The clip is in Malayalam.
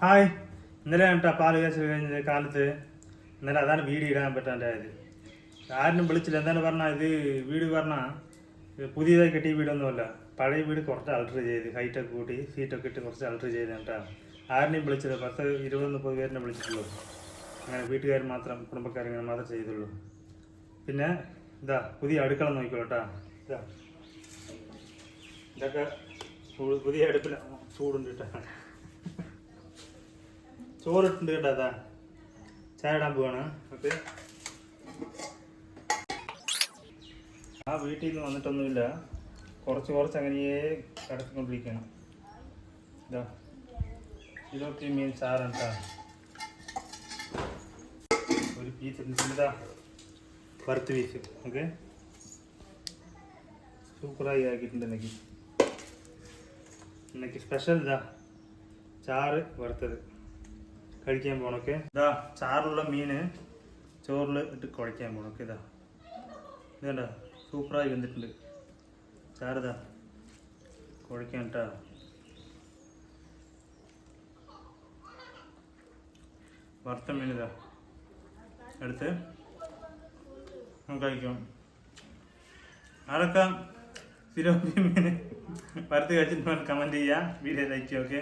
ഹായ്. ഇന്നലെ കേട്ടാ പാൽ കാശ് കഴിഞ്ഞ കാലത്ത്? ഇന്നലെ അതാണ് വീഡിയോ ഇടാൻ പറ്റാണ്ടായത്. ആരും വിളിച്ചില്ല. എന്താണ് പറഞ്ഞാൽ ഇത് വീട് പറഞ്ഞാൽ പുതിയതായി കെട്ടിയ വീടൊന്നുമല്ല. പഴയ വീട് കുറച്ച് അൾട്ടർ ചെയ്ത് ഹൈറ്റൊക്കെ കൂട്ടി സീറ്റൊക്കെ ഇട്ട് കുറച്ച് അൾട്ടർ ചെയ്ത് കേട്ടാ ആരിനെയും വിളിച്ചില്ല പത്ത് ഇരുപത് മുപ്പത് പേരിനെ വിളിച്ചിട്ടുള്ളൂ. അങ്ങനെ വീട്ടുകാർ മാത്രം കുടുംബക്കാരിങ്ങനെ മാത്രം ചെയ്തുള്ളൂ. പിന്നെ ഇതാ പുതിയ അടുക്കള നോക്കിക്കോട്ടാ ഇതാ. ഇതൊക്കെ പുതിയ അടുപ്പിൽ ചൂടുണ്ട് കേട്ടാ. ചോറിട്ടുണ്ട് കേട്ടോ അതാ. ചായ ഇടാൻ പോവാണ്. ഓക്കെ. ആ വീട്ടിൽ നിന്ന് വന്നിട്ടൊന്നുമില്ല. കുറച്ച് കുറച്ച് അങ്ങനെയേ കിടത്തിക്കൊണ്ടിരിക്കുകയാണ്. ഇതാ. ഇതൊക്കെ മീൻ ചാറാണ് കേട്ടോ ഒരു പീസ് ഇതാ വറുത്ത് പീസ് ഓക്കെ. സൂപ്പറായി ആക്കിയിട്ടുണ്ട് എനിക്ക് എനിക്ക് സ്പെഷ്യൽ ഇതാ. ചാറ് വറുത്തത്. കഴിക്കാൻ പോണൊക്കെ ഇതാ ചാറുള്ള മീന് ചോറിൽ ഇട്ട് കുഴയ്ക്കാൻ പോണൊക്കെ ഇതാ ഇതേണ്ട സൂപ്പറായി വെന്തിട്ടുണ്ട്. ചാറിതാ കുഴയ്ക്കാൻ കേട്ടാ വറുത്ത മീൻ ഇതാ. എടുത്ത് കഴിക്കാം. ആരൊക്കെ സ്ഥിരം മീൻ വറുത്ത് കഴിച്ചിട്ട് കമന്റ് ചെയ്യാം. Video like okay